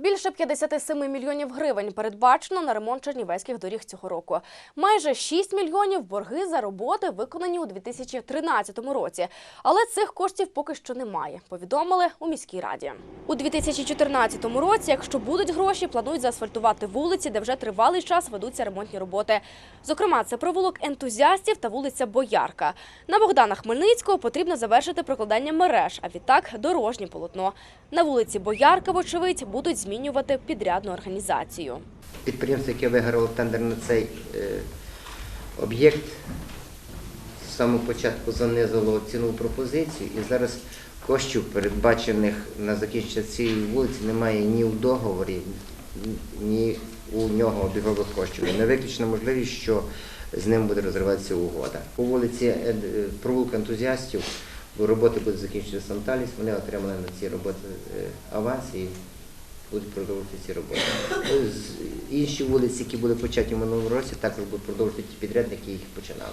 Більше 57 мільйонів гривень передбачено на ремонт чернівецьких доріг цього року. Майже 6 мільйонів борги за роботи виконані у 2013 році. Але цих коштів поки що немає. Повідомили у міській раді. У 2014 році, якщо будуть гроші, планують заасфальтувати вулиці, де вже тривалий час ведуться ремонтні роботи. Зокрема, це провулок ентузіастів та вулиця Боярка. На Богдана Хмельницького потрібно завершити прокладання мереж, а відтак дорожнє полотно. На вулиці Боярка, вочевидь, будуть змінювати підрядну організацію. Підприємство, яке виграло тендер на цей е, об'єкт, з самого початку занизило ціну пропозицію і зараз коштів, передбачених на закінчення цієї вулиці, немає ні у договорі, ні у нього обігових коштів. Не виключена можливість, що з ним буде розриватися угода. По вулиці е, е, ентузіастів роботи будуть закінчити Санталіс, вони отримали на ці роботи аванс і будуть продовжувати ці роботи. Інші вулиці, які були початі в минулому році, також будуть продовжувати ті підрядники, які їх починали.